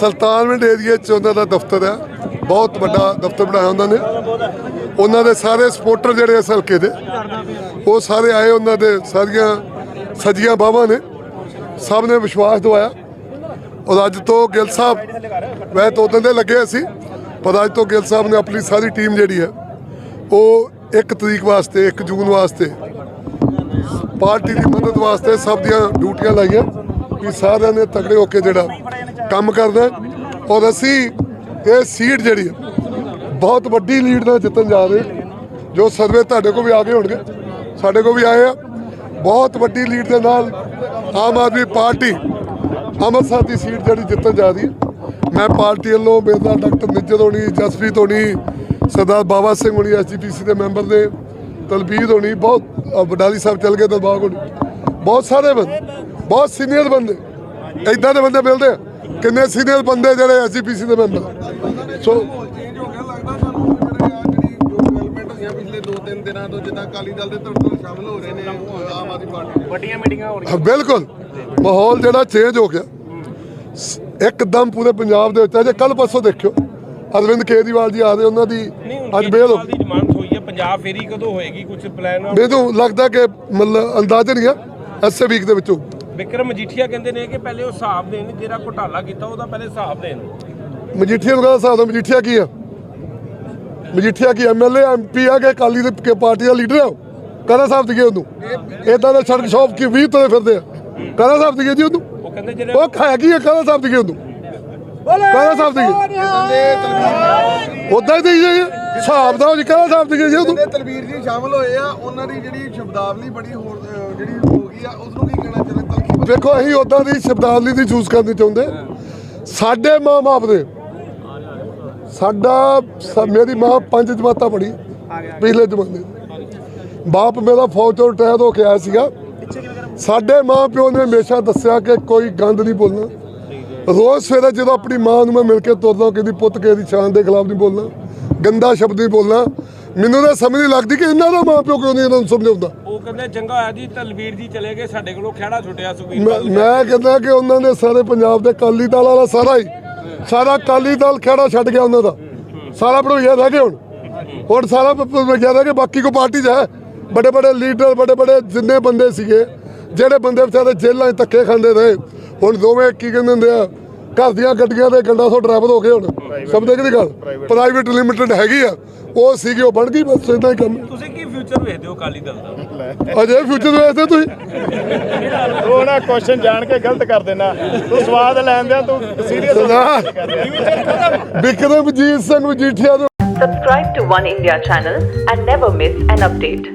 Sultanwind area 'ਚ ਉਹਨਾਂ ਦਾ ਦਫ਼ਤਰ ਹੈ। ਬਹੁਤ ਵੱਡਾ ਦਫ਼ਤਰ ਬਣਾਇਆ ਉਹਨਾਂ ਨੇ। ਉਹਨਾਂ ਦੇ ਸਾਰੇ ਸਪੋਰਟਰ ਜਿਹੜੇ ਇਸ ਹਲਕੇ ਦੇ, ਉਹ ਸਾਰੇ ਆਏ ਉਹਨਾਂ ਦੇ ਸਾਰੀਆਂ ਸਜੀਆਂ ਬਾਹਾਂ ਨੇ। ਸਭ ਨੇ ਵਿਸ਼ਵਾਸ ਦਵਾਇਆ। ਔਰ ਅੱਜ ਤੋਂ ਗਿੱਲ ਸਾਹਿਬ ਵੈ ਤੋਂ ਦੇ ਲੱਗੇ ਸੀ, ਪਰ ਅੱਜ ਤੋਂ ਗਿੱਲ ਸਾਹਿਬ ਨੇ ਆਪਣੀ ਸਾਰੀ ਟੀਮ ਜਿਹੜੀ ਹੈ, ਉਹ ਇੱਕ ਤਰੀਕ ਵਾਸਤੇ 1 ਜੂਨ ਵਾਸਤੇ, ਪਾਰਟੀ ਦੀ ਮਦਦ ਵਾਸਤੇ ਸਭ ਦੀਆਂ ਡਿਊਟੀਆਂ ਲਾਈਆਂ। ਕਿ ਸਾਰਿਆਂ ਨੇ ਤਗੜੇ ਹੋ ਕੇ ਜਿਹੜਾ ਕੰਮ ਕਰਦਾ ਔਰ ਅਸੀਂ ਇਹ ਸੀਟ ਜਿਹੜੀ ਬਹੁਤ ਵੱਡੀ ਲੀਡ ਨਾਲ ਜਿੱਤਣ ਜਾ ਰਹੇ ਹਾਂ। ਜੋ ਸਰਵੇ ਤੁਹਾਡੇ ਕੋਲ ਵੀ ਆ ਗਏ ਹੋਣਗੇ ਸਾਡੇ ਕੋਲ ਵੀ ਆਏ ਆ। ਬਹੁਤ ਵੱਡੀ ਲੀਡ ਦੇ ਨਾਲ ਆਮ ਆਦਮੀ ਪਾਰਟੀ ਅੰਮ੍ਰਿਤਸਰ ਦੀ ਸੀਟ ਜਿਹੜੀ ਜਿੱਤਣ ਜਾ ਰਹੀ ਹੈ। ਮੈਂ ਪਾਰਟੀ ਵੱਲੋਂ ਮੇਰੇ ਨਾਲ ਡਾਕਟਰ ਨਿੱਜਰ ਹੋਣੀ ਜਸਪ੍ਰੀਤ ਹੋਣੀ ਸਰਦਾਰ ਬਾਬਾ ਸਿੰਘ ਹੋਣੀ ਐਸਜੀਪੀਸੀ ਦੇ ਮੈਂਬਰ ਨੇ ਤਲਬੀਰ ਹੋਣੀ ਬਹੁਤ ਅ, ਵਡਾਲੀ ਸਾਹਿਬ ਚੱਲ ਗਏ ਦਲਬਾਗ ਹੋਣੀ ਬਹੁਤ ਸਾਰੇ ਬੰਦੇ ਬਹੁਤ ਸੀਨੀਅਰ ਬੰਦੇ ਇਦਾਂ ਦੇ ਬੰਦੇ ਮਿਲਦੇ ਆ। ਕਿੰਨੇ ਸੀਨੀਅਰ ਬੰਦੇ ਜਿਹੜੇ ਐਸਜੀਪੀਸੀ ਦੇ ਮੈਂਬਰ ਸੋ ਚੇਂਜ ਹੋ ਗਿਆ ਲੱਗਦਾ ਸਾਨੂੰ ਜਿਹੜੇ ਆ ਜਿਹੜੀ ਜੋ ਡਿਵੈਲਪਮੈਂਟ ਹੋਈਆਂ ਪਿਛਲੇ 2-3 ਦਿਨਾਂ ਤੋਂ ਜਿੱਦਾਂ ਅਕਾਲੀ ਦਲ ਦੇ ਧੜਕਣ ਸ਼ਾਮਲ ਹੋ ਰਹੇ ਨੇ ਆਮ ਆਦਮੀ ਪਾਰਟੀ ਦੇ ਵੱਡੀਆਂ ਮੀਟਿੰਗਾਂ ਹੋ ਹਾਂ, ਬਿਲਕੁਲ। ਮਾਹੌਲ ਜਿਹੜਾ ਚੇਂਜ ਹੋ ਗਿਆ। ਇੱਕਦਮ ਪੂਰੇ ਪੰਜਾਬ ਦੇ ਵਿੱਚ ਅਜੇ ਕੱਲ ਪਰਸੋਂ ਦੇਖਿਓ ਅਰਵਿੰਦ ਕੇਜਰੀਵਾਲ ਜੀ ਆ ਰਹੇ ਉਹਨਾਂ ਦੀ ਅੱਜ ਬੇਲ ਹੋ ਦੀ ਡਿਮਾਂਡ ਹੋਈ ਹੈ ਪੰਜਾਬ ਫੇਰੀ ਕਦੋਂ ਹੋਏਗੀ? ਕੁਝ ਪਲਾਨ ਮੈਨੂੰ ਲੱਗਦਾ ਕਿ ਮਤਲਬ ਅੰਦਾਜ਼ਾ ਨਹੀਂ ਆ ਐਸੇ ਵੀਕ ਦੇ ਵਿੱਚੋਂ। ਵਿਕਰਮ ਮਜੀਠੀਆ ਕਹਿੰਦੇ ਨੇ ਕਿ ਪਹਿਲੇ ਉਹ ਹਿਸਾਬ ਦੇਣ ਜਿਹੜਾ ਘੁਟਾਲਾ ਕੀਤਾ ਉਹਦਾ ਪਹਿਲੇ ਹਿਸਾਬ ਦੇਣ। ਮਜੀਠੀਆ ਨੂੰ ਕਹਿੰਦਾ ਹਿਸਾਬ ਦਾ ਮਜੀਠੀਆ ਕੀ ਆ? ਮਜੀਠੀਆ ਕੀ ਐਮਐਲਏ ਐਮਪੀ ਆ ਕਿ ਅਕਾਲੀ ਦੇ ਕੇ ਪਾਰਟੀ ਦਾ ਲੀਡਰ ਆ ਉਹ? ਕਹਿੰਦਾ ਸਾਹਿਬ ਦੀਏ ਉਹਨੂੰ? ਇਦਾਂ ਦੇ ਸੜਕ ਸ਼ੌਪ ਕੀ 20 ਤੁਰੇ ਫਿਰਦੇ ਆ। ਕਹਿੰਦਾ ਸਾਹਿਬ ਦੀਏ ਜੀ ਉਹਨੂੰ? ਉਹ ਕਹਿੰਦੇ ਜਿਹੜੇ ਉਹ ਖਾਇਆ ਕੀ ਆ ਕਹਿੰਦਾ ਸਾਹਿਬ ਦੀਏ ਉਹਨੂੰ? ਕਹਿੰਦਾ ਸਾਹਿਬ ਦੀਏ ਉਦਾਂ ਹੀ ਦੇਈ ਜਾਈਏ। ਹਿਸਾਬ ਦਾ ਜੀ ਕਹਿੰਦਾ ਸਾਹਿਬ ਦੀਏ ਜੀ ਉਹਨੂੰ? ਤਲਵੀਰ ਜੀ ਸ਼ਾਮਲ ਹੋਏ ਆ ਉਹਨਾਂ ਦੀ ਜਿਹੜੀ ਸ਼ਬਦਾਵਲੀ ਬੜੀ ਹੋਰ ਜਿਹੜੀ ਹੋ ਗਈ ਆ ਉਸ ਨੂੰ ਕੀ ਕਹਿਣਾ ਚਾਹੁੰਦੇ ਦੇਖੋ ਅਸੀਂ ਉਦਾਂ ਦੀ ਸ਼ਬਦਾਵਲੀ ਦੀ ਚੂਜ਼ ਕਰਨੀ ਚਾਹੁੰਦੇ। ਸਾਡੇ ਮਾਂ ਬਾਪ ਦੇ, ਸਾਡਾ ਮੇਰੀ ਮਾਂ ਪੰਜ ਜਮਾਤਾਂ ਪੜ੍ਹੀ, ਪਿਛਲੇ ਜ਼ਮਾਨੇ ਬਾਪ ਮੇਰਾ ਫੌਜ ਤੋਂ ਰਿਟਾਇਰ ਹੋ ਕੇ ਆਇਆ ਸੀਗਾ। ਸਾਡੇ ਮਾਂ ਪਿਓ ਨੇ ਹਮੇਸ਼ਾ ਦੱਸਿਆ ਕਿ ਕੋਈ ਗੰਦ ਨਹੀਂ ਬੋਲਣਾ। ਰੋਜ਼ ਸਵੇਰੇ ਜਦੋਂ ਆਪਣੀ ਮਾਂ ਨੂੰ ਮੈਂ ਮਿਲ ਕੇ ਤੁਰਦਾ ਕਿਹਦੀ ਪੁੱਤ, ਕਿਸੇ ਦੀ ਸ਼ਾਨ ਦੇ ਖਿਲਾਫ ਨਹੀਂ ਬੋਲਣਾ। ਗੰਦਾ ਸ਼ਬਦ ਨਹੀਂ ਬੋਲਣਾ। ਮੈਨੂੰ ਤਾਂ ਸਮਝ ਨਹੀਂ ਲੱਗਦੀ ਕਿ ਇਹਨਾਂ ਦਾ ਮਾਂ ਪਿਓ ਕਿਉਂ ਨਹੀਂ ਇਹਨਾਂ ਨੂੰ ਸਮਝਾਉਂਦਾ। ਉਹ ਕਹਿੰਦੇ ਚੰਗਾ ਹੋਇਆ ਜੀ ਤਲਵੀਰ ਜੀ ਚਲੇ ਗਏ ਸਾਡੇ ਕੋਲੋਂ ਖਹਿੜਾ ਛੁੱਟਿਆ ਸੁਖਬੀਰ ਮੈਂ ਬਾਦਲ ਮੈਂ ਕਹਿੰਦਾ ਕਿ ਉਹਨਾਂ ਨੇ ਸਾਰੇ ਪੰਜਾਬ ਦੇ ਕਾਲੀ ਦਲ ਵਾਲਾ ਸਾਰਾ ਹੀ ਸਾਰਾ ਕਾਲੀ ਦਲ ਖੇੜਾ ਛੱਡ ਗਿਆ ਉਹਨਾਂ ਦਾ। ਸਾਰਾ ਭੜੋਈਆ ਰਹਿ ਗਏ ਹੁਣ। ਹੁਣ ਸਾਰਾ ਭੜੋਈਆ ਰਹਿ ਗਿਆ ਬਾਕੀ ਕੋ ਪਾਰਟੀ 'ਚ ਹੈ। ਬੜੇ ਬੜੇ ਲੀਡਰ ਬੜੇ ਬੜੇ ਜਿੰਨੇ ਬੰਦੇ ਸੀਗੇ ਜਿਹੜੇ ਬੰਦੇ ਵਿਚਾਰੇ ਜੇਲ੍ਹਾਂ 'ਚ ਧੱਕੇ ਖਾਂਦੇ ਰਹੇ ਹੁਣ ਦੋਵੇਂ ਕੀ ਕਹਿੰਦੇ ਹੁੰਦੇ ਆ ਘਰ ਦੀਆਂ ਗੱਡੀਆਂ ਦੇ ਗੰਡਾ ਸੋ ਡਰਾਈਵਰ ਹੋ ਗਏ ਹੁਣ। ਸਮਝਦੇ ਕਿ ਨਹੀਂ ਗੱਲ? ਪ੍ਰਾਈਵੇਟ ਲਿਮਟਿਡ ਹੈਗੀ ਆ। ਉਹ ਸੀਗੀ ਉਹ ਬਣ ਗਈ ਬਸ ਇਦਾਂ ਹੀ ਕੰਮ। ਤੁਸੀਂ ਕੀ ਫਿਊਚਰ ਵੇਖਦੇ ਹੋ ਅਕਾਲੀ ਦਲ ਦਾ? ਅਜੇ ਫਿਊਚਰ ਵੇਖਦੇ ਤੁਸੀਂ? ਉਹ ਨਾ ਕੁਐਸਚਨ ਜਾਣ ਕੇ ਗਲਤ ਕਰ ਦੇਣਾ। ਤੂੰ ਸਵਾਦ ਲੈਂਦਿਆਂ ਤੂੰ ਸੀਰੀਅਸ ਸਰਦਾਰ ਵਿਕਰਮਜੀਤ ਸਿੰਘ ਮਜੀਠੀਆ ਦੇ Subscribe to One India channel and never miss an update.